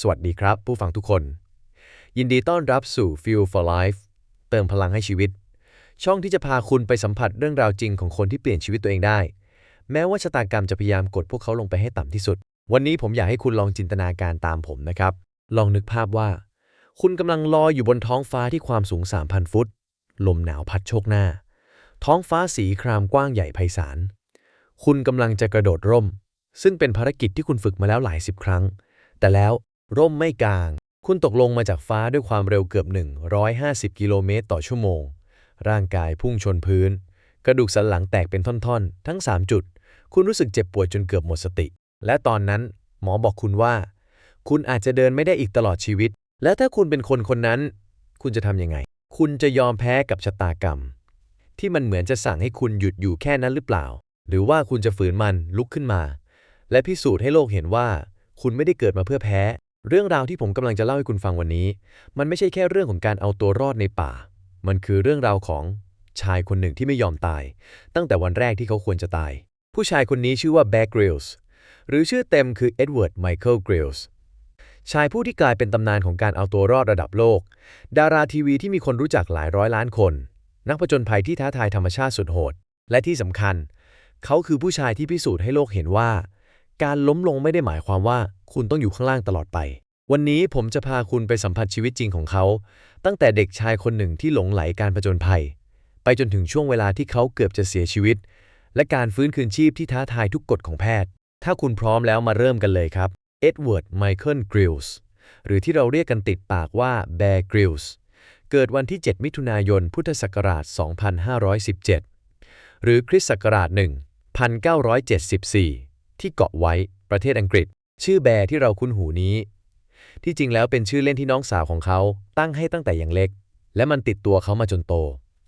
สวัสดีครับ ผู้ฟังทุกคน ยินดีต้อนรับสู่ Fuel for Life เติมพลังให้ชีวิต ช่องที่จะพาคุณไปสัมผัสเรื่องราวจริงของคนที่เปลี่ยนชีวิตตัวเองได้ แม้ว่าชะตากรรมจะพยายามกดพวกเขาลงไปให้ต่ำที่สุด วันนี้ผมอยากให้คุณลองจินตนาการตามผมนะครับ ลองนึกภาพว่า คุณกำลังลอยอยู่บนท้องฟ้าที่ความสูง 3,000 ฟุต ลมหนาวพัดโชกหน้า ท้องฟ้าสีครามกว้างใหญ่ไพศาล คุณกำลังจะกระโดดร่ม ซึ่งเป็นภารกิจที่คุณฝึกมาแล้วหลายสิบครั้ง แต่แล้ว ร่มไม่กลาง คุณตกลงมาจากฟ้าด้วยความเร็วเกือบ 150 กิโลเมตรต่อชั่วโมง ร่างกายพุ่งชนพื้น กระดูกสันหลังแตกเป็นท่อนๆ ทั้ง 3 จุด คุณรู้สึกเจ็บปวดจนเกือบหมดสติ และตอนนั้น หมอบอกคุณว่า คุณอาจจะเดินไม่ได้อีกตลอดชีวิต และถ้าคุณเป็นคนคนนั้น คุณจะทำยังไง คุณจะยอมแพ้กับชะตากรรม ที่มันเหมือนจะสั่งให้คุณหยุดอยู่แค่นั้นหรือเปล่า หรือว่าคุณจะฝืนมันลุกขึ้นมา และพิสูจน์ให้โลกเห็นว่า คุณไม่ได้เกิดมาเพื่อแพ้ เรื่องราวที่ผมกำลังจะเล่าให้คุณฟังวันนี้ มันไม่ใช่แค่เรื่องของการเอาตัวรอดในป่า มันคือเรื่องราวของชายคนหนึ่งที่ไม่ยอมตาย ตั้งแต่วันแรกที่เขาควรจะตาย ผู้ชายคนนี้ชื่อว่าแบ็กกริลส์หรือชื่อเต็มคือเอ็ดเวิร์ดไมเคิลกริลส์ชายผู้ที่กลายเป็นตำนานของการเอาตัวรอดระดับโลก ดาราทีวีที่มีคนรู้จักหลายร้อยล้านคน นักผจญภัยที่ท้าทายธรรมชาติสุดโหด และที่สำคัญ เขาคือผู้ชายที่พิสูจน์ให้โลกเห็นว่า การล้มลงไม่ได้หมายความว่าคุณต้องอยู่ข้างล่างตลอดไป วันนี้ผมจะพาคุณไปสัมผัสชีวิตจริงของเขา ตั้งแต่เด็กชายคนหนึ่งที่หลงไหลการผจญภัย ไปจนถึงช่วงเวลาที่เขาเกือบจะเสียชีวิต และการฟื้นคืนชีพที่ท้าทายทุกกฎของแพทย์ ถ้าคุณพร้อมแล้วมาเริ่มกันเลยครับเอ็ดเวิร์ดไมเคิลกริลส์หรือที่เราเรียกกันติดปากว่าแบร์กริลส์เกิดวันที่ 7 มิถุนายน พุทธศักราช 2517 หรือคริสต์ศักราช1974 ที่เกาะไว้ประเทศอังกฤษ ชื่อแบร์ที่เราคุ้นหูนี้ ที่จริงแล้วเป็นชื่อเล่นที่น้องสาวของเขาตั้งให้ตั้งแต่ยังเล็ก และมันติดตัวเขามาจนโต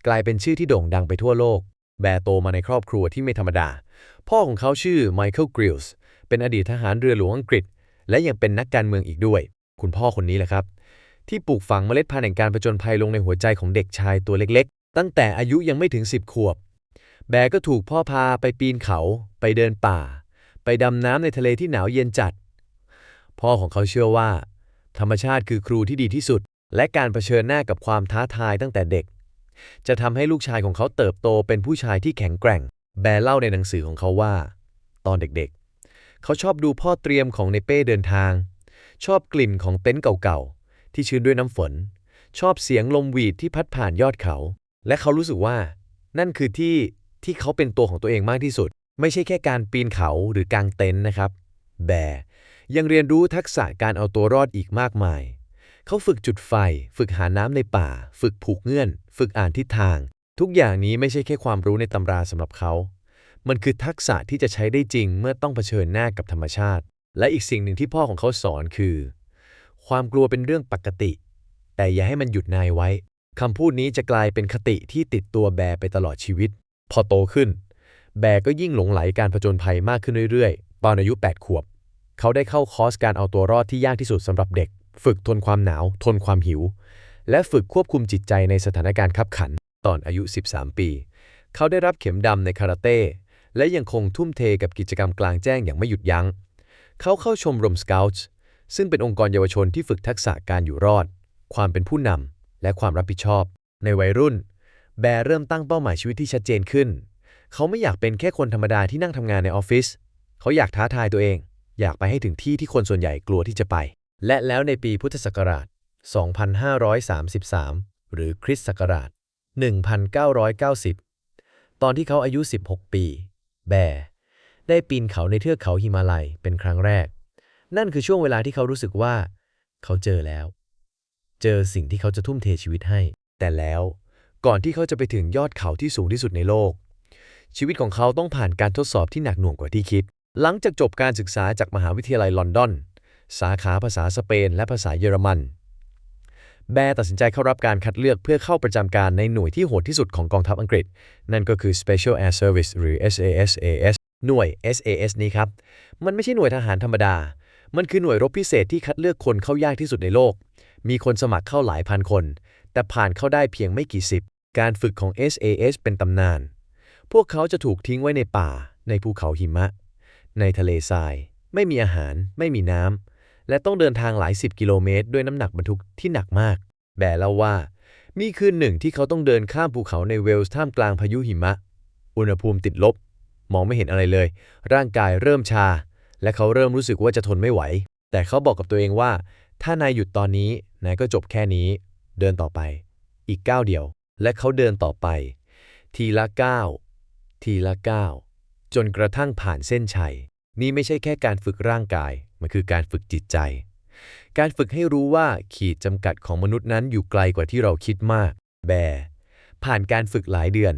กลายเป็นชื่อที่โด่งดังไปทั่วโลก แบร์โตมาในครอบครัวที่ไม่ธรรมดา พ่อของเขาชื่อไมเคิลกริลส์เป็นอดีตทหารเรือหลวงอังกฤษ และยังเป็นนักการเมืองอีกด้วย คุณพ่อคนนี้แหละครับ ที่ปลูกฝังเมล็ดพันธุ์แห่งการผจญภัยลงในหัวใจของเด็กชายตัวเล็ก ๆ ตั้งแต่อายุยังไม่ถึง 10 ขวบ แบร์ก็ถูกพ่อพาไปปีนเขา ไปเดินป่า ไปดำน้ำในทะเลที่หนาวเย็นจัด พ่อของเขาเชื่อว่า ธรรมชาติคือครูที่ดีที่สุด และการเผชิญหน้ากับความท้าทายตั้งแต่เด็ก จะทำให้ลูกชายของเขาเติบโตเป็นผู้ชายที่แข็งแกร่ง แบร์เล่าในหนังสือของเขาว่า ตอนเด็กๆ เขาชอบดูพ่อเตรียมของในเป้เดินทาง ชอบกลิ่นของเต็นท์เก่าๆ ที่ชื้นด้วยน้ำฝน ชอบเสียงลมหวีดที่พัดผ่านยอดเขา และเขารู้สึกว่า นั่นคือที่ที่เขาเป็นตัวของตัวเองมากที่สุด ไม่ใช่แค่การปีนเขาหรือกางเต็นท์นะครับ แบร์ยังเรียนรู้ทักษะการเอาตัวรอดอีกมากมาย เขาฝึกจุดไฟ ฝึกหาน้ำในป่า ฝึกผูกเงื่อน ฝึกอ่านทิศทาง ทุกอย่างนี้ไม่ใช่แค่ความรู้ในตำราสำหรับเขา มันคือทักษะที่จะใช้ได้จริงเมื่อต้องเผชิญหน้ากับธรรมชาติ และอีกสิ่งหนึ่งที่พ่อของเขาสอนคือ ความกลัวเป็นเรื่องปกติ แต่อย่าให้มันหยุดนายไว้คำพูดนี้จะกลายเป็นคติที่ติดตัวแบร์ไปตลอดชีวิต พอโตขึ้น แบร์ก็ยิ่งหลงไหลการผจญภัยมากขึ้นเรื่อยๆ ตอนอายุ 8 ขวบ เขาได้เข้าคอร์สการเอาตัวรอดที่ยากที่สุดสำหรับเด็ก ฝึกทนความหนาว ทนความหิว และฝึกควบคุมจิตใจในสถานการณ์ขับขัน ตอนอายุ 13 ปี เขาได้รับเข็มดำในคาราเต้ และยังคงทุ่มเทกับกิจกรรมกลางแจ้งอย่างไม่หยุดยัง้ง เขาเข้าชมรมสเกลต์ซึ่งเป็นองค์กรเยาวชนที่ฝึกทักษะการอยู่รอด ความเป็นผู้นำและความรับผิดชอบ ในวัยรุ่น แบร์เริ่มตั้งเป้าหมายชีวิตที่ชัดเจนขึ้น เขาไม่อยากเป็นแค่คนธรรมดาที่นั่งทำงานในออฟฟิศ เขาอยากท้าทายตัวเอง อยากไปให้ถึงที่ที่คนส่วนใหญ่กลัวที่จะไป และแล้วในปีพุทธศักราช 2533 หรือคริสต์ศักราช 1990 ตอนที่เขาอายุ 16 ปี แบร์ได้ปีนเขาในเทือกเขาหิมาลัยเป็นครั้งแรก นั่นคือช่วงเวลาที่เขารู้สึกว่า เขาเจอแล้ว เจอสิ่งที่เขาจะทุ่มเทชีวิตให้ แต่แล้วก่อนที่เขาจะไปถึงยอดเขาที่สูงที่สุดในโลก ชีวิตของเขาต้องผ่านการทดสอบที่หนักหน่วงกว่าที่คิด หลังจากจบการศึกษาจากมหาวิทยาลัยลอนดอน สาขาภาษาสเปนและภาษาเยอรมัน แบร์ตัดสินใจเข้ารับการคัดเลือกเพื่อเข้าประจำการในหน่วยที่โหดที่สุดของกองทัพอังกฤษ นั่นก็คือ Special Air Service หรือ SASAS หน่วย SAS นี้ครับ มันไม่ใช่หน่วยทหารธรรมดา มันคือหน่วยรบพิเศษที่คัดเลือกคนเข้ายากที่สุดในโลก มีคนสมัครเข้าหลายพันคน แต่ผ่านเข้าได้เพียงไม่กี่สิบ การฝึกของ SAS เป็นตำนาน พวกเขาจะถูกทิ้งไว้ในป่า ในภูเขาหิมะ ในทะเลทราย ไม่มีอาหาร ไม่มีน้ำ และต้องเดินทางหลายสิบกิโลเมตร ด้วยน้ำหนักบรรทุกที่หนักมาก แบเล่าว่า มีคืนหนึ่งที่เขาต้องเดินข้ามภูเขาในเวลส์ท่ามกลางพายุหิมะ อุณหภูมิติดลบ มองไม่เห็นอะไรเลย ร่างกายเริ่มชา และเขาเริ่มรู้สึกว่าจะทนไม่ไหว แต่เขาบอกกับตัวเองว่า ถ้านายหยุดตอนนี้ นายก็จบแค่นี้ เดินต่อไป อีกก้าวเดียว และเขาเดินต่อไป ทีละก้าว ทีละก้าวจนกระทั่งผ่านเส้นชัย นี่ไม่ใช่แค่การฝึกร่างกาย มันคือการฝึกจิตใจ การฝึกให้รู้ว่าขีดจำกัดของมนุษย์นั้นอยู่ไกลกว่าที่เราคิดมาก แบร์ผ่านการฝึกหลายเดือน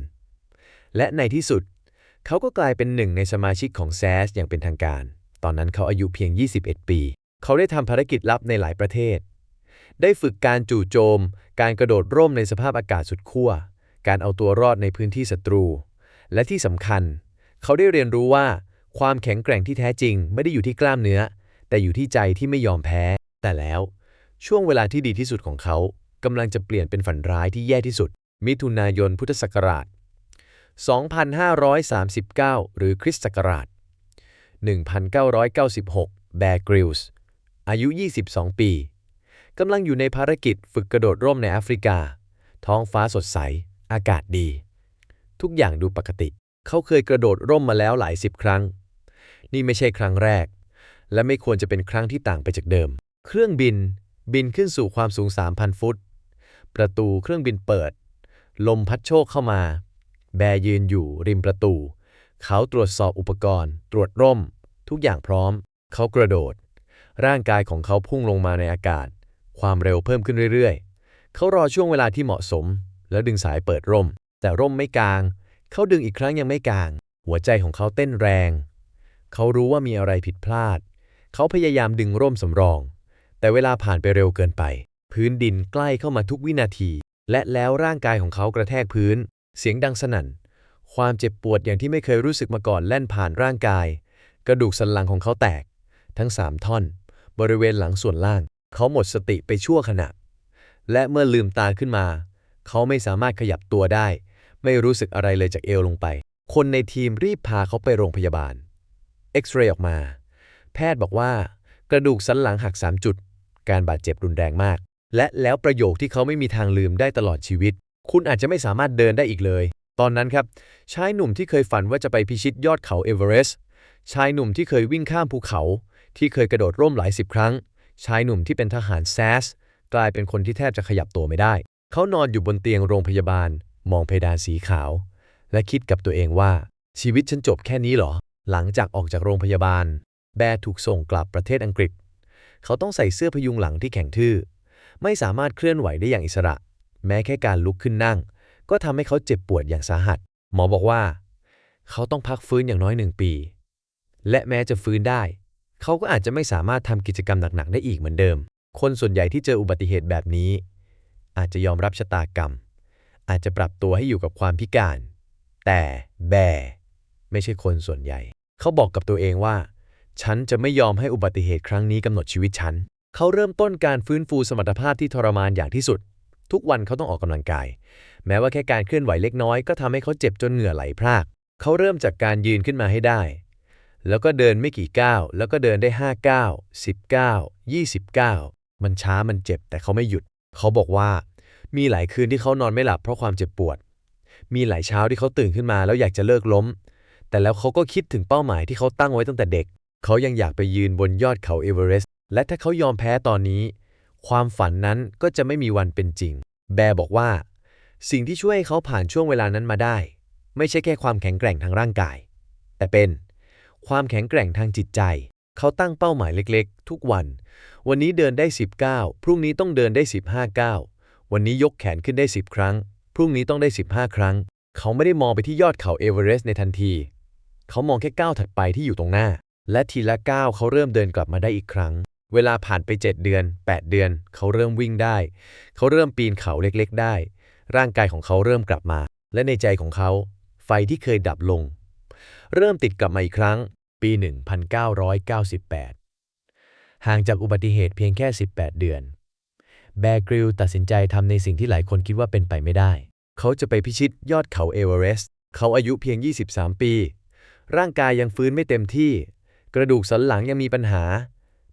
และในที่สุด เขาก็กลายเป็นหนึ่งในสมาชิกของแซสอย่างเป็นทางการ ตอนนั้นเขาอายุเพียง 21 ปี เขาได้ทำภารกิจลับในหลายประเทศ ได้ฝึกการจู่โจม การกระโดดร่มในสภาพอากาศสุดขั้ว การเอาตัวรอดในพื้นที่ศัตรู และที่สำคัญ เขาได้เรียนรู้ว่า ความแข็งแกร่งที่แท้จริง ไม่ได้อยู่ที่กล้ามเนื้อ แต่อยู่ที่ใจที่ไม่ยอมแพ้ แต่แล้วช่วงเวลาที่ดีที่สุดของเขากำลังจะเปลี่ยนเป็นฝันร้ายที่แย่ที่สุด มิถุนายนพุทธศักราช 2539 หรือคริสต์ศักราช 1996 แบร์กริลส์อายุ 22 ปีกำลังอยู่ในภารกิจฝึกกระโดดร่มในแอฟริกา ท้องฟ้าสดใส อากาศดี ทุกอย่างดูปกติ เขาเคยกระโดดร่มมาแล้วหลายสิบครั้ง นี่ไม่ใช่ครั้งแรก และไม่ควรจะเป็นครั้งที่ต่างไปจากเดิม เครื่องบินบินขึ้นสู่ความสูง 3,000 ฟุต ประตูเครื่องบินเปิด ลมพัดโชกเข้ามา แบร์ยืนอยู่ริมประตู เขาตรวจสอบอุปกรณ์ ตรวจร่ม ทุกอย่างพร้อม เขากระโดด ร่างกายของเขาพุ่งลงมาในอากาศ ความเร็วเพิ่มขึ้นเรื่อยๆ เขารอช่วงเวลาที่เหมาะสม แล้วดึงสายเปิดร่ม แต่ร่มไม่กลาง เขาดึงอีกครั้งยังไม่กลาง หัวใจของเขาเต้นแรง เขารู้ว่ามีอะไรผิดพลาด เขาพยายามดึงร่มสำรอง แต่เวลาผ่านไปเร็วเกินไป พื้นดินใกล้เข้ามาทุกวินาที และแล้วร่างกายของเขากระแทกพื้น เสียงดังสนั่น ความเจ็บปวดอย่างที่ไม่เคยรู้สึกมาก่อนแล่นผ่านร่างกาย กระดูกสันหลังของเขาแตก ทั้งสามท่อน บริเวณหลังส่วนล่าง เขาหมดสติไปชั่วขณะและเมื่อลืมตาขึ้นมา เขาไม่สามารถขยับตัวได้ ไม่รู้สึกอะไรเลยจากเอวลงไป คนในทีมรีบพาเขาไปโรงพยาบาล เอ็กซเรย์ออกมา แพทย์บอกว่า กระดูกสันหลังหัก 3 จุด การบาดเจ็บรุนแรงมาก และแล้วประโยคที่เขาไม่มีทางลืมได้ตลอดชีวิต คุณอาจจะไม่สามารถเดินได้อีกเลย ตอนนั้นครับ ชายหนุ่มที่เคยฝันว่าจะไปพิชิตยอดเขาเอเวอเรสต์ ชายหนุ่มที่เคยวิ่งข้ามภูเขา ที่เคยกระโดดร่มหลายสิบครั้ง ชายหนุ่มที่เป็นทหารแซสกลายเป็นคนที่แทบจะขยับตัวไม่ได้ เขานอนอยู่บนเตียงโรงพยาบาล มองเพดานสีขาว และคิดกับตัวเองว่า ชีวิตฉันจบแค่นี้เหรอ หลังจากออกจากโรงพยาบาล แบร์ถูกส่งกลับประเทศอังกฤษ เขาต้องใส่เสื้อพยุงหลังที่แข็งทื่อ ไม่สามารถเคลื่อนไหวได้อย่างอิสระ แม้แค่การลุกขึ้นนั่ง ก็ทำให้เขาเจ็บปวดอย่างสาหัส หมอบอกว่า เขาต้องพักฟื้นอย่างน้อยหนึ่งปี และแม้จะฟื้นได้ เขาก็อาจจะไม่สามารถทำกิจกรรมหนักๆได้อีกเหมือนเดิม คนส่วนใหญ่ที่เจออุบัติเหตุแบบนี้ อาจจะยอมรับชะตากรรม อาจจะปรับตัวให้อยู่กับความพิการ แต่แบร์ไม่ใช่คนส่วนใหญ่ เขาบอกกับตัวเองว่า ฉันจะไม่ยอมให้อุบัติเหตุครั้งนี้กำหนดชีวิตฉัน เขาเริ่มต้นการฟื้นฟูสมรรถภาพที่ทรมานอย่างที่สุด ทุกวันเขาต้องออกกำลังกาย แม้ว่าแค่การเคลื่อนไหวเล็กน้อยก็ทำให้เขาเจ็บจนเหงื่อไหลพราก เขาเริ่มจากการยืนขึ้นมาให้ได้ แล้วก็เดินไม่กี่ก้าว แล้วก็เดินได้5ก้าว10ก้าว20ก้าวมันช้ามันเจ็บแต่เขาไม่หยุด เขาบอกว่า มีหลายคืนที่เขานอนไม่หลับเพราะความเจ็บปวด มีหลายเช้าที่เขาตื่นขึ้นมาแล้วอยากจะเลิกล้ม แต่แล้วเขาก็คิดถึงเป้าหมายที่เขาตั้งไว้ตั้งแต่เด็ก เขายังอยากไปยืนบนยอดเขาเอเวอเรสต์ และถ้าเขายอมแพ้ตอนนี้ ความฝันนั้นก็จะไม่มีวันเป็นจริง แบร์บอกว่า สิ่งที่ช่วยให้เขาผ่านช่วงเวลานั้นมาได้ ไม่ใช่แค่ความแข็งแกร่งทางร่างกาย แต่เป็นความแข็งแกร่งทางจิตใจ เขาตั้งเป้าหมายเล็กๆ ทุกวัน วันนี้เดินได้10ก้าพรุ่งนี้ต้องเดินได้ 15ก้าว วันนี้ยกแขนขึ้นได้ 10 ครั้ง พรุ่งนี้ต้องได้ 15 ครั้ง เขาไม่ได้มองไปที่ยอดเขาเอเวอเรสต์ในทันที เขามองแค่ก้าวถัดไปที่อยู่ตรงหน้า และทีละก้าวเขาเริ่มเดินกลับมาได้อีกครั้ง เวลาผ่านไป 7 เดือน 8 เดือน เขาเริ่มวิ่งได้ เขาเริ่มปีนเขาเล็กๆ ได้ ร่างกายของเขาเริ่มกลับมา และในใจของเขา ไฟที่เคยดับลง เริ่มติดกลับมาอีกครั้ง ปี 1998 ห่างจากอุบัติเหตุเพียงแค่ 18 เดือน แบร์กริลตัดสินใจทำในสิ่งที่หลายคนคิดว่าเป็นไปไม่ได้ เขาจะไปพิชิตยอดเขาเอเวอเรสต์ เขาอายุเพียง 23 ปี ร่างกายยังฟื้นไม่เต็มที่ กระดูกสันหลังยังมีปัญหา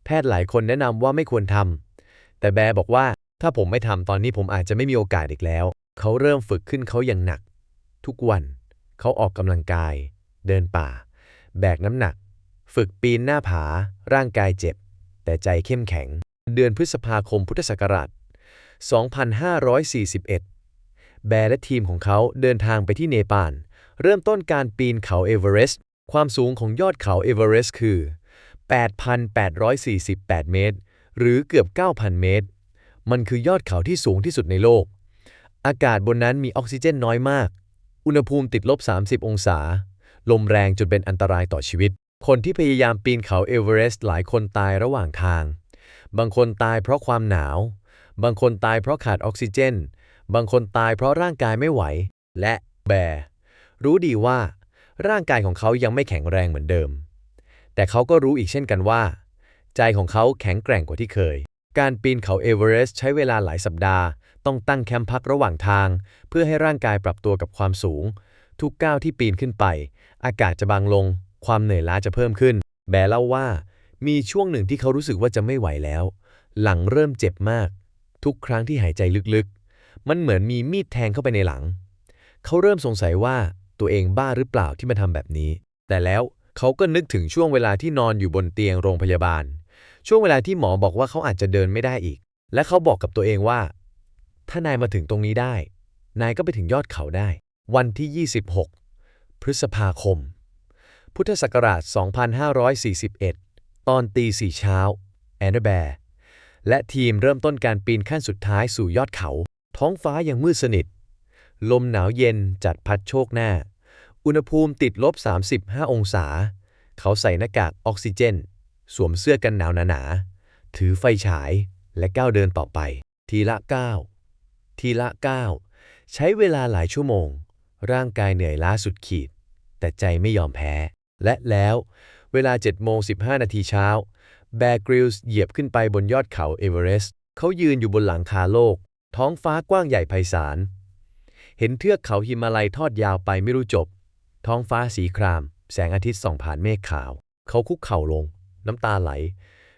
แพแพทย์หลายคนแนะนำว่าไม่ควรทำ แต่แบร์บอกว่าถ้าผมไม่ทำตอนนี้ผมอาจจะไม่มีโอกาสอีกแล้ว เขาเริ่มฝึกขึ้นเขาอย่างหนัก ทุกวัน เขาออกกำลังกาย เดินป่า แบกน้ำหนัก ฝึกปีนหน้าผา ร่างกายเจ็บ แต่ใจเข้มแข็ง เดือนพฤษภาคมพุทธศักราช 2541 แบร์และทีมของเขาเดินทางไปที่เนปาล เริ่มต้นการปีนเขาเอเวอเรสต์ ความสูงของยอดเขาเอเวอเรสต์คือ 8,848 เมตร หรือเกือบ 9,000 เมตร มันคือยอดเขาที่สูงที่สุดในโลก อากาศบนนั้นมีออกซิเจนน้อยมาก อุณหภูมิติดลบ 30 องศา ลมแรงจนเป็นอันตรายต่อชีวิต คนที่พยายามปีนเขาเอเวอเรสต์หลายคนตายระหว่างทาง บางคนตายเพราะความหนาว บางคนตายเพราะขาดออกซิเจน บางคนตายเพราะร่างกายไม่ไหว และแบร์รู้ดีว่า ร่างกายของเขายังไม่แข็งแรงเหมือนเดิม แต่เขาก็รู้อีกเช่นกันว่า ใจของเขาแข็งแกร่งกว่าที่เคย การปีนเขาเอเวอเรสต์ใช้เวลาหลายสัปดาห์ ต้องตั้งแคมป์พักระหว่างทาง เพื่อให้ร่างกายปรับตัวกับความสูง ทุกก้าวที่ปีนขึ้นไป อากาศจะบางลง ความเหนื่อยล้าจะเพิ่มขึ้น แบร์เล่าว่า มีช่วงหนึ่งที่เขารู้สึกว่าจะไม่ไหวแล้ว หลังเริ่มเจ็บมาก ทุกครั้งที่หายใจลึกๆ มันเหมือนมีมีดแทงเข้าไปในหลัง เขาเริ่มสงสัยว่าตัวเองบ้าหรือเปล่าที่มาทำแบบนี้ แต่แล้วเขาก็นึกถึงช่วงเวลาที่นอนอยู่บนเตียงโรงพยาบาล ช่วงเวลาที่หมอบอกว่าเขาอาจจะเดินไม่ได้อีก และเขาบอกกับตัวเองว่า ถ้านายมาถึงตรงนี้ได้ นายก็ไปถึงยอดเขาได้ วันที่ 26 พฤษภาคม พุทธศักราช 2541 ตอนตีสี่เช้าแอนเดอร์แบร์และทีมเริ่มต้นการปีนขั้นสุดท้ายสู่ยอดเขา ท้องฟ้ายังมืดสนิท ลมหนาวเย็นจัดพัดโชกหน้า อุณหภูมิติดลบ 35 องศา เขาใส่หน้ากากออกซิเจน สวมเสื้อกันหนาวหนาๆ ถือไฟฉายและก้าวเดินต่อไป ทีละก้าวทีละก้าวใช้เวลาหลายชั่วโมง ร่างกายเหนื่อยล้าสุดขีด แต่ใจไม่ยอมแพ้ และแล้ว เวลา7โมง15 นาทีเช้าแบร์กริลส์เหยียบขึ้นไปบนยอดเขาเอเวอเรสต์เขายืนอยู่บนหลังคาโลก ท้องฟ้ากว้างใหญ่ไพศาล เห็นเทือกเขาหิมาลัยทอดยาวไปไม่รู้จบ ท้องฟ้าสีคราม แสงอาทิตย์ส่องผ่านเมฆขาว เขาคุกเข่าลง น้ำตาไหล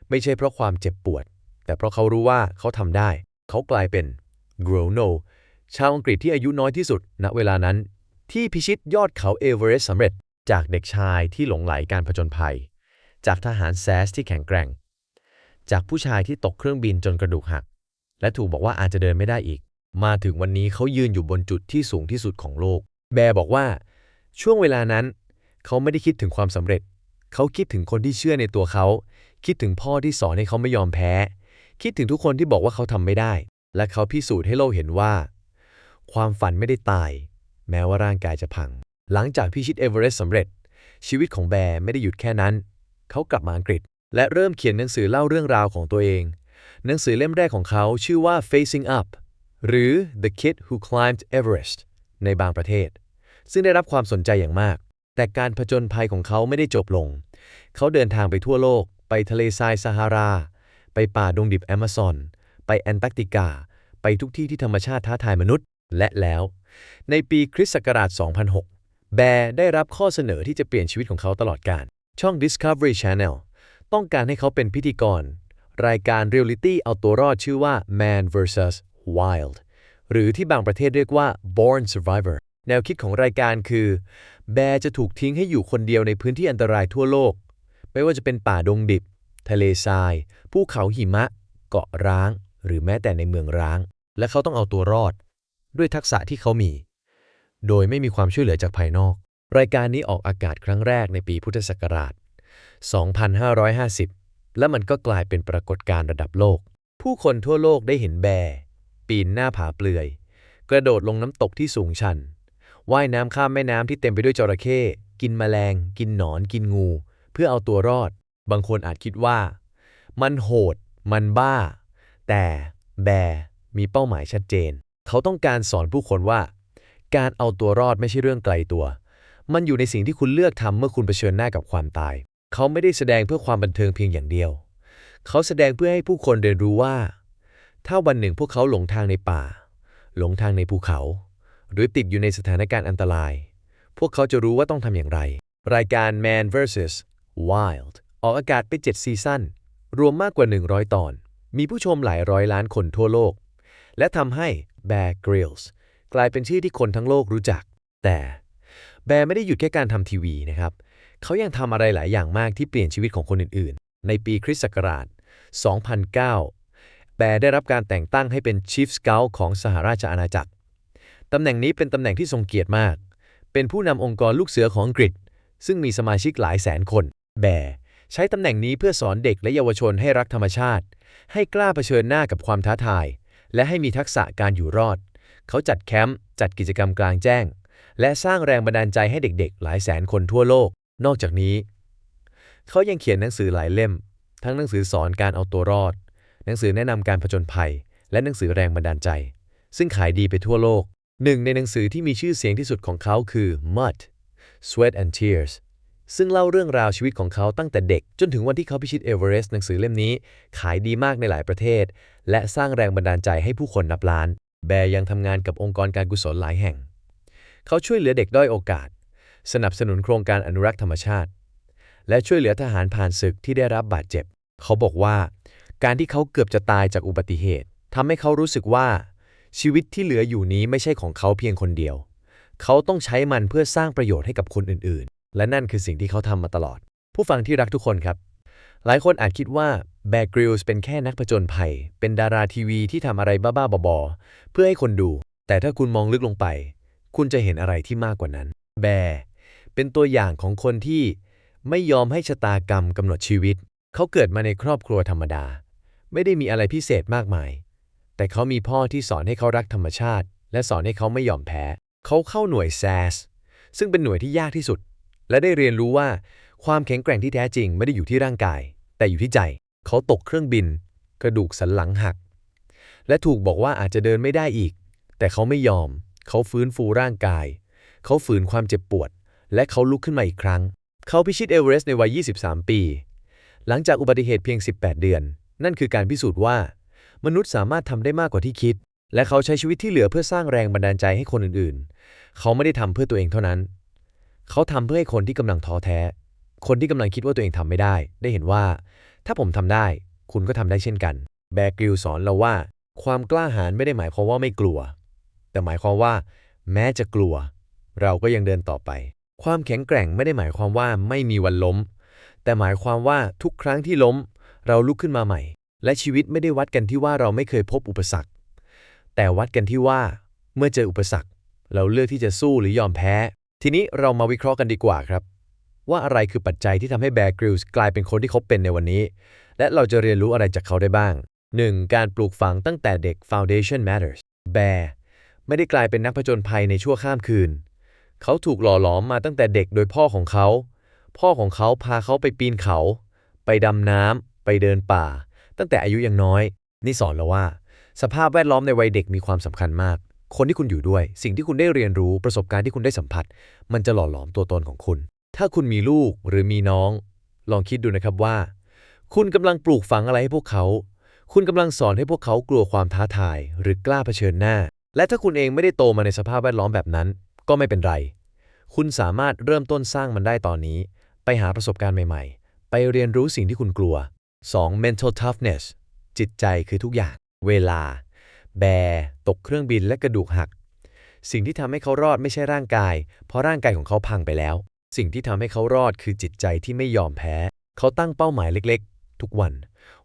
ไม่ใช่เพราะความเจ็บปวด แต่เพราะเขารู้ว่าเขาทำได้ เขากลายเป็นกรโนชาวอังกฤษที่อายุน้อยที่สุด ณเวลานั้น ที่พิชิตยอดเขาเอเวอเรสต์สำเร็จ จากเด็กชายที่หลงไหลการผจญภัย จากทหารแซสที่แข็งแกร่ง จากผู้ชายที่ตกเครื่องบินจนกระดูกหัก และถูกบอกว่าอาจจะเดินไม่ได้อีก มาถึงวันนี้เขายืนอยู่บนจุดที่สูงที่สุดของโลก แบร์บอกว่า ช่วงเวลานั้น เขาไม่ได้คิดถึงความสำเร็จ เขาคิดถึงคนที่เชื่อในตัวเขา คิดถึงพ่อที่สอนให้เขาไม่ยอมแพ้ คิดถึงทุกคนที่บอกว่าเขาทำไม่ได้ และเขาพิสูจน์ให้โลกเห็นว่า ความฝันไม่ได้ตาย แม้ว่าร่างกายจะพัง หลังจากพิชิตเอเวอเรสต์สำเร็จ ชีวิตของแบร์ไม่ได้หยุดแค่นั้น เขากลับมาอังกฤษ และเริ่มเขียนหนังสือเล่าเรื่องราวของตัวเอง หนังสือเล่มแรกของเขาชื่อว่า Facing Up หรือ The Kid Who Climbed Everest ในบางประเทศ ซึ่งได้รับความสนใจอย่างมาก แต่การผจญภัยของเขาไม่ได้จบลง เขาเดินทางไปทั่วโลก ไปทะเลทรายซาฮารา ไปป่าดงดิบแอมะซอน ไปแอนตาร์กติกา ไปทุกที่ที่ธรรมชาติท้าทายมนุษย์ และแล้ว ในปีคริสต์ศักราช 2006 แบร์ได้รับข้อเสนอที่จะเปลี่ยนชีวิตของเขาตลอดกาลช่อง Discovery Channel ต้องการให้เขาเป็นพิธีกร รายการเรียลลิตี้เอาตัวรอดชื่อว่า Man vs Wild หรือที่บางประเทศเรียกว่า Born Survivor แนวคิดของรายการคือ แบร์จะถูกทิ้งให้อยู่คนเดียวในพื้นที่อันตรายทั่วโลก ไม่ว่าจะเป็นป่าดงดิบ ทะเลทราย ภูเขาหิมะ เกาะร้าง หรือแม้แต่ในเมืองร้าง และเขาต้องเอาตัวรอด ด้วยทักษะที่เขามี โดยไม่มีความช่วยเหลือจากภายนอก รายการนี้ออกอากาศครั้งแรกในปีพุทธศักราช 2550 และมันก็กลายเป็นปรากฏการณ์ระดับโลก ผู้คนทั่วโลกได้เห็นแบร์ปีนหน้าผาเปลือย กระโดดลงน้ำตกที่สูงชัน ว่ายน้ำข้ามแม่น้ำที่เต็มไปด้วยจระเข้กินแมลง กินหนอน กินงู เพื่อเอาตัวรอด บางคนอาจคิดว่า มันโหด มันบ้า แต่แบร์มีเป้าหมายชัดเจน เขาต้องการสอนผู้คนว่า การเอาตัวรอดไม่ใช่เรื่องไกลตัว มันอยู่ในสิ่งที่คุณเลือกทำเมื่อคุณเผชิญหน้ากับความตาย เขาไม่ได้แสดงเพื่อความบันเทิงเพียงอย่างเดียว เขาแสดงเพื่อให้ผู้คนเรียนรู้ว่า ถ้าวันหนึ่งพวกเขาหลงทางในป่า หลงทางในภูเขา หรือติดอยู่ในสถานการณ์อันตราย พวกเขาจะรู้ว่าต้องทำอย่างไร รายการ Man vs Wild ออกอากาศไป 7 ซีซั่น รวมมากกว่า 100 ตอน มีผู้ชมหลายร้อยล้านคนทั่วโลก และทำให้ Bear Grylls กลายเป็นชื่อที่คนทั้งโลกรู้จัก แต่แบร์ไม่ได้หยุดแค่การทำทีวีนะครับ เขายังทำอะไรหลายอย่างมากที่เปลี่ยนชีวิตของคนอื่นๆ ในปีคริสต์ศักราช 2009 แบร์ได้รับการแต่งตั้งให้เป็น Chief Scout ของสหราชอาณาจักรตำแหน่งนี้เป็นตำแหน่งที่ทรงเกียรติมาก เป็นผู้นำองค์กรลูกเสือของอังกฤษ ซึ่งมีสมาชิกหลายแสนคน แบร์ใช้ตำแหน่งนี้เพื่อสอนเด็กและเยาวชนให้รักธรรมชาติ ให้กล้าเผชิญหน้ากับความท้าทาย และให้มีทักษะการอยู่รอด เขาจัดแคมป์จัดกิจกรรมกลางแจ้ง และสร้างแรงบันดาลใจให้เด็กๆ หลายแสนคนทั่วโลก นอกจากนี้ เขายังเขียนหนังสือหลายเล่ม ทั้งหนังสือสอนการเอาตัวรอด หนังสือแนะนำการผจญภัย และหนังสือแรงบันดาลใจ ซึ่งขายดีไปทั่วโลกหนึ่งในหนังสือที่มีชื่อเสียงที่สุดของเขาคือ Mud Sweat and Tears ซึ่งเล่าเรื่องราวชีวิตของเขาตั้งแต่เด็ก จนถึงวันที่เขาพิชิตเอเวอเรสต์หนังสือเล่มนี้ ขายดีมากในหลายประเทศ และสร้างแรงบันดาลใจให้ผู้คนนับล้าน แบร์ยังทำงานกับองค์กรการกุศลหลายแห่ง เขาช่วยเหลือเด็กด้อยโอกาส สนับสนุนโครงการอนุรักษ์ธรรมชาติ และช่วยเหลือทหารผ่านศึกที่ได้รับบาดเจ็บ เขาบอกว่า การที่เขาเกือบจะตายจากอุบัติเหตุทำให้เขารู้สึกว่า ชีวิตที่เหลืออยู่นี้ไม่ใช่ของเขาเพียงคนเดียว เขาต้องใช้มันเพื่อสร้างประโยชน์ให้กับคนอื่นๆ และนั่นคือสิ่งที่เขาทำมาตลอด ผู้ฟังที่รักทุกคนครับ หลายคนอาจคิดว่า แบกริลส์เป็นแค่นักผจญภัย เป็นดาราทีวีที่ทำอะไรบ้าๆบอๆเพื่อให้คนดู แต่ถ้าคุณมองลึกลงไป คุณจะเห็นอะไรที่มากกว่านั้น แบร์เป็นตัวอย่างของคนที่ไม่ยอมให้ชะตากรรมกำหนดชีวิต เขาเกิดมาในครอบครัวธรรมดา ไม่ได้มีอะไรพิเศษมากมาย แต่เขามีพ่อที่สอนให้เขารักธรรมชาติ และสอนให้เขาไม่ยอมแพ้ เขาเข้าหน่วย SAS ซึ่งเป็นหน่วยที่ยากที่สุด และได้เรียนรู้ว่าความแข็งแกร่งที่แท้จริงไม่ได้อยู่ที่ร่างกาย แต่อยู่ที่ใจ เขาตกเครื่องบิน กระดูกสันหลังหัก และถูกบอกว่าอาจจะเดินไม่ได้อีก แต่เขาไม่ยอม เขาฟื้นฟูร่างกาย เขาฝืนความเจ็บปวด และเขาลุกขึ้นมาอีกครั้ง เขาพิชิตเอเวอเรสต์ในวัย 23 ปี หลังจากอุบัติเหตุเพียง 18 เดือน นั่นคือการพิสูจน์ว่า มนุษย์สามารถทำได้มากกว่าที่คิด และเขาใช้ชีวิตที่เหลือเพื่อสร้างแรงบันดาลใจให้คนอื่นๆ เขาไม่ได้ทำเพื่อตัวเองเท่านั้น เขาทำเพื่อให้คนที่กำลังท้อแท้ คนที่กำลังคิดว่าตัวเองทำไม่ได้ ได้เห็นว่า ถ้าผมทำได้ คุณก็ทำได้เช่นกัน แบกริลสอนเราว่า ความกล้าหาญไม่ได้หมายความว่าไม่กลัว แต่หมายความว่า แม้จะกลัว เราก็ยังเดินต่อไป ความแข็งแกร่งไม่ได้หมายความว่าไม่มีวันล้ม แต่หมายความว่าทุกครั้งที่ล้ม เราลุกขึ้นมาใหม่ และชีวิตไม่ได้วัดกันที่ว่าเราไม่เคยพบอุปสรรค แต่วัดกันที่ว่า เมื่อเจออุปสรรค เราเลือกที่จะสู้หรือยอมแพ้ ทีนี้เรามาวิเคราะห์กันดีกว่าครับ ว่าอะไรคือปัจจัยที่ทำให้แบร์กริลส์กลายเป็นคนที่เขาเป็นในวันนี้ และเราจะเรียนรู้อะไรจากเขาได้บ้าง 1. การปลูกฝังตั้งแต่เด็ก Foundation Matters แบร์ไม่ได้กลายเป็นนักผจญภัยในชั่วข้ามคืน เขาถูกหล่อหลอมมาตั้งแต่เด็กโดยพ่อของเขา พ่อของเขาพาเขาไปปีนเขา ไปดำน้ำไปเดินป่า ตั้งแต่อายุยังน้อย นี่สอนเราว่า สภาพแวดล้อมในวัยเด็กมีความสำคัญมาก คนที่คุณอยู่ด้วย สิ่งที่คุณได้เรียนรู้ประสบการณ์ที่คุณได้สัมผัส มันจะหล่อหลอมตัวตนของคุณ ถ้าคุณมีลูกหรือมีน้อง ลองคิดดูนะครับว่า คุณกำลังปลูกฝังอะไรให้พวกเขา คุณกำลังสอนให้พวกเขากลัวความท้าทาย หรือกล้าเผชิญหน้า และถ้าคุณเองไม่ได้โตมาในสภาพแวดล้อมแบบนั้น ก็ไม่เป็นไร คุณสามารถเริ่มต้นสร้างมันได้ตอนนี้ ไปหาประสบการณ์ใหม่ๆ ไปเรียนรู้สิ่งที่คุณกลัว 2. mental toughness จิตใจคือทุกอย่าง เวลา แบ ตกเครื่องบินและกระดูกหัก สิ่งที่ทำให้เขารอดไม่ใช่ร่างกาย เพราะร่างกายของเขาพังไปแล้ว สิ่งที่ทำให้เขารอดคือจิตใจที่ไม่ยอมแพ้ เขาตั้งเป้าหมายเล็กๆ ทุกวัน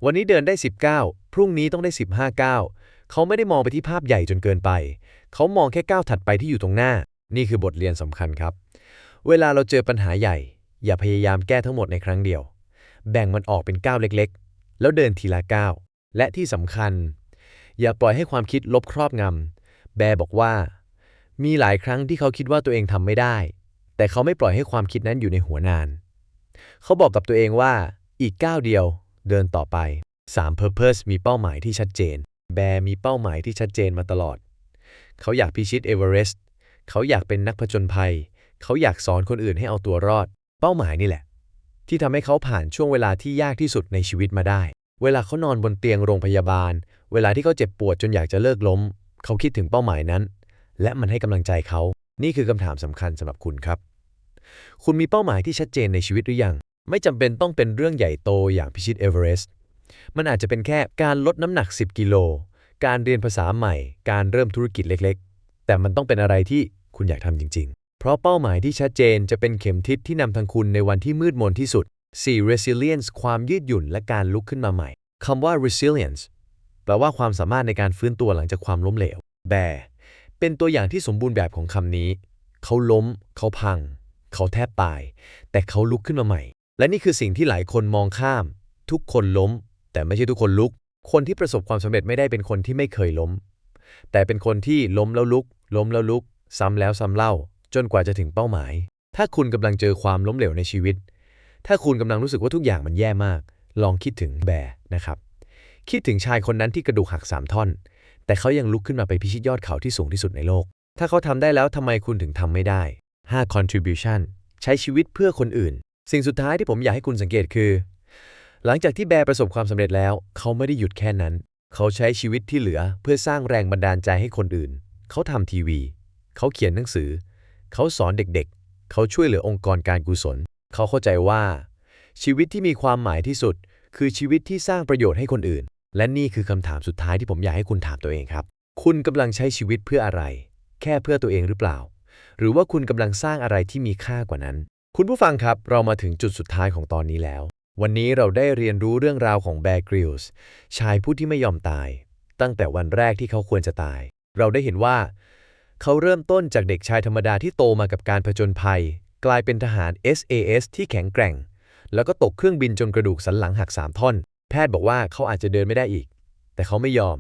วันนี้เดินได้ 19 พรุ่งนี้ต้องได้ 15ก้าวเขาไม่ได้มองไปที่ภาพใหญ่จนเกินไป เขามองแค่ก้าวถัดไปที่อยู่ตรงหน้า นี่คือบทเรียนสำคัญครับ เวลาเราเจอปัญหาใหญ่ อย่าพยายามแก้ทั้งหมดในครั้งเดียว แบ่งมันออกเป็นก้าวเล็กๆ แล้วเดินทีละก้าว และที่สำคัญ อย่าปล่อยให้ความคิดลบครอบงำแบร์บอกว่า มีหลายครั้งที่เขาคิดว่าตัวเองทำไม่ได้ แต่เขาไม่ปล่อยให้ความคิดนั้นอยู่ในหัวนาน เขาบอกกับตัวเองว่าอีกก้าวเดียวเดินต่อไป 3. Purpose มีเป้าหมายที่ชัดเจน แบร์มีเป้าหมายที่ชัดเจนมาตลอด เขาอยากพิชิตเอเวอเรสต์เขาอยากเป็นนักผจญภัย เขาอยากสอนคนอื่นให้เอาตัวรอด เป้าหมายนี่แหละ ที่ทำให้เขาผ่านช่วงเวลาที่ยากที่สุดในชีวิตมาได้ เวลาเขานอนบนเตียงโรงพยาบาล เวลาที่เขาเจ็บปวดจนอยากจะเลิกล้ม เขาคิดถึงเป้าหมายนั้น และมันให้กำลังใจเขา นี่คือคำถามสำคัญสำหรับคุณครับ คุณมีเป้าหมายที่ชัดเจนในชีวิตหรือยัง ไม่จำเป็นต้องเป็นเรื่องใหญ่โตอย่างพิชิตเอเวอเรสต์ มันอาจจะเป็นแค่การลดน้ำหนัก 10 กิโล การเรียนภาษาใหม่ การเริ่มธุรกิจเล็กๆ แต่มันต้องเป็นอะไรที่คุณอยากทำจริง ๆ เพราะเป้าหมายที่ชัดเจนจะเป็นเข็มทิศที่นำทางคุณในวันที่มืดมนที่สุด 4. resilience ความยืดหยุ่นและการลุกขึ้นมาใหม่คำว่า resilience แปลว่าความสามารถในการฟื้นตัวหลังจากความล้มเหลว แบ เป็นตัวอย่างที่สมบูรณ์แบบของคำนี้ เขาล้ม เขาพัง เขาแทบตาย แต่เขาลุกขึ้นมาใหม่ และนี่คือสิ่งที่หลายคนมองข้าม ทุกคนล้ม แต่ไม่ใช่ทุกคนลุก คนที่ประสบความสำเร็จไม่ได้เป็นคนที่ไม่เคยล้ม แต่เป็นคนที่ล้มแล้วลุก ล้มแล้วลุก ซ้ำแล้วซ้ำเล่า จนกว่าจะถึงเป้าหมาย ถ้าคุณกำลังเจอความล้มเหลวในชีวิต ถ้าคุณกำลังรู้สึกว่าทุกอย่างมันแย่มาก ลองคิดถึงแบร์นะครับ คิดถึงชายคนนั้นที่กระดูกหักสามท่อน แต่เขายังลุกขึ้นมาไปพิชิตยอดเขาที่สูงที่สุดในโลก ถ้าเขาทำได้แล้วทำไมคุณถึงทำไม่ได้ 5. contribution ใช้ชีวิตเพื่อคนอื่น สิ่งสุดท้ายที่ผมอยากให้คุณสังเกตคือ หลังจากที่แบร์ประสบความสำเร็จแล้ว เขาไม่ได้หยุดแค่นั้น เขาใช้ชีวิตที่เหลือเพื่อสร้างแรงบันดาลใจให้คนอื่น เขาทำทีวี เขาเขียนหนังสือ เขาสอนเด็กๆ เขาช่วยเหลือองค์กรการกุศล เขาเข้าใจว่า ชีวิตที่มีความหมายที่สุด คือชีวิตที่สร้างประโยชน์ให้คนอื่น และนี่คือคำถามสุดท้ายที่ผมอยากให้คุณถามตัวเองครับ คุณกำลังใช้ชีวิตเพื่ออะไร แค่เพื่อตัวเองหรือเปล่า หรือว่าคุณกำลังสร้างอะไรที่มีค่ากว่านั้น คุณผู้ฟังครับเรามาถึงจุดสุดท้ายของตอนนี้แล้ว วันนี้เราได้เรียนรู้เรื่องราวของแบร์กริลส์ชายผู้ที่ไม่ยอมตาย ตั้งแต่วันแรกที่เขาควรจะตาย เราได้เห็นว่า เขาเริ่มต้นจากเด็กชายธรรมดาที่โตมากับการผจญภัย กลายเป็นทหาร SAS ที่แข็งแกร่ง แล้วก็ตกเครื่องบินจนกระดูกสันหลังหักสามท่อน พทย์บอกว่าเขาอาจจะเดินไม่ได้อีก แต่เขาไม่ยอม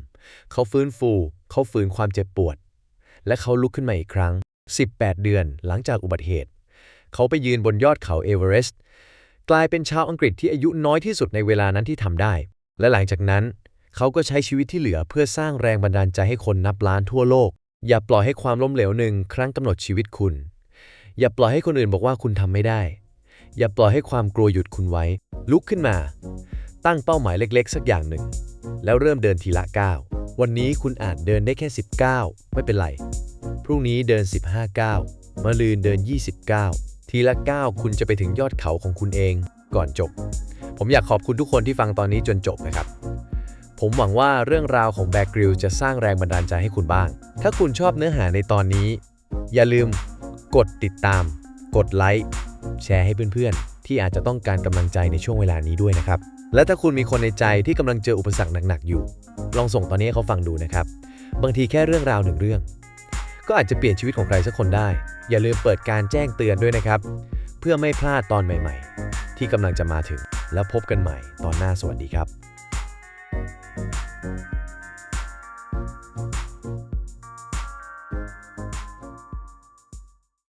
เขาฟื้นฟู เขาฝืนความเจ็บปวด และเขาลุกขึ้นมาอีกครั้ง 18 เดือนหลังจากอุบัติเหตุ เขาไปยืนบนยอดเขาเอเวอเรสต์กลายเป็นชาวอังกฤษที่อายุน้อยที่สุดในเวลานั้นที่ทำได้ และหลังจากนั้น เขาก็ใช้ชีวิตที่เหลือเพื่อสร้างแรงบันดาลใจให้คนนับล้านทั่วโลก อย่าปล่อยให้ความล้มเหลวหนึ่งครั้งกำหนดชีวิตคุณ อย่าปล่อยให้คนอื่นบอกว่าคุณทำไม่ได้ อย่าปล่อยให้ความกลัวหยุดคุณไว้ ลุกขึ้นมา ตั้งเป้าหมายเล็กๆ สักอย่างหนึ่ง แล้วเริ่มเดินทีละก้าววันนี้คุณอาจเดินได้แค่10ก้าไม่เป็นไร พรุ่งนี้เดิน 15ก้าวมะรืนเดิน20ก้าวทีละก้าวคุณจะไปถึงยอดเขาของคุณเองก่อนจบ ผมอยากขอบคุณทุกคนที่ฟังตอนนี้จนจบนะครับ ผมหวังว่าเรื่องราวของแบกกริลจะสร้างแรงบันดาลใจให้คุณบ้าง ถ้าคุณชอบเนื้อหาในตอนนี้ อย่าลืม กดติดตาม กดไลค์แชร์ให้เพื่อนๆที่อาจจะต้องการกำลังใจในช่วงเวลานี้ด้วยนะครับ และถ้าคุณมีคนในใจที่กำลังเจออุปสรรคหนักๆอยู่ ลองส่งตอนนี้ให้เขาฟังดูนะครับ บางทีแค่เรื่องราวหนึ่งเรื่อง ก็อาจจะเปลี่ยนชีวิตของใครสักคนได้ อย่าลืมเปิดการแจ้งเตือนด้วยนะครับ เพื่อไม่พลาดตอนใหม่ ๆ ที่กำลังจะมาถึง แล้วพบกันใหม่ตอนหน้าสวัสดีครับ